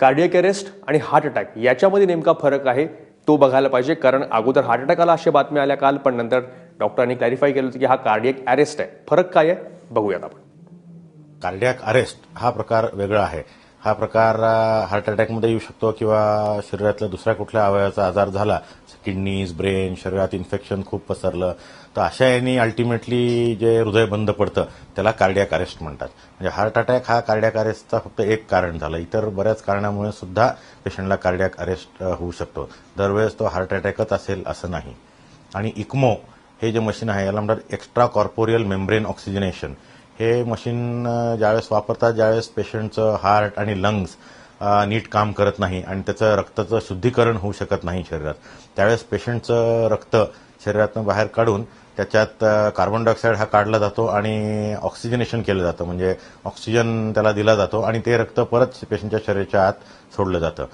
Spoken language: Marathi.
कार्डियक अरेस्ट आणि हार्ट अटॅक याच्यामध्ये नेमका फरक आहे तो बघायला पाहिजे. कारण अगोदर हार्ट अटॅक आला अशा बातम्या आल्या काल पण नंतर डॉक्टरांनी क्लॅरिफाय केलं होतं की हा कार्डियक अरेस्ट आहे. फरक काय आहे? बघूयात आपण. कार्डियक अरेस्ट हा प्रकार वेगळा आहे. हा प्रकार हार्ट अटॅकमध्ये येऊ शकतो किंवा शरीरातल्या दुसऱ्या कुठल्या अवयवाचा आजार झाला किडनीज ब्रेन शरीरात इन्फेक्शन खूप पसरलं तर अशा यांनी अल्टिमेटली जे हृदय बंद पडतं त्याला कार्डियाक अरेस्ट म्हणतात. म्हणजे हार्ट अटॅक हा कार्डियाक अरेस्टचा फक्त एक कारण झालं. इतर बऱ्याच कारणामुळे सुद्धा पेशंटला कार्डियाक अरेस्ट होऊ शकतो. दरवेळेस तो हार्ट अटॅकच असेल असं नाही. आणि इक्मो हे जे मशीन आहे याला म्हणतात एक्स्ट्रा कॉर्पोरियल मेम्ब्रेन ऑक्सिजनेशन हे मशीन ज्यावेळेस वापरतात ज्यावेळेस पेशंटचं हार्ट आणि लंग्स नीट काम करत नाही आणि त्याचं रक्ताचं शुद्धीकरण होऊ शकत नाही शरीरात त्यावेळेस पेशंटचं रक्त शरीरातून बाहेर काढून त्याच्यात कार्बन डायऑक्साईड हा काढला जातो आणि ऑक्सिजनेशन केलं जातं. म्हणजे ऑक्सिजन त्याला दिला जातो आणि ते रक्त परत पेशंटच्या शरीराच्या आत सोडलं जातं.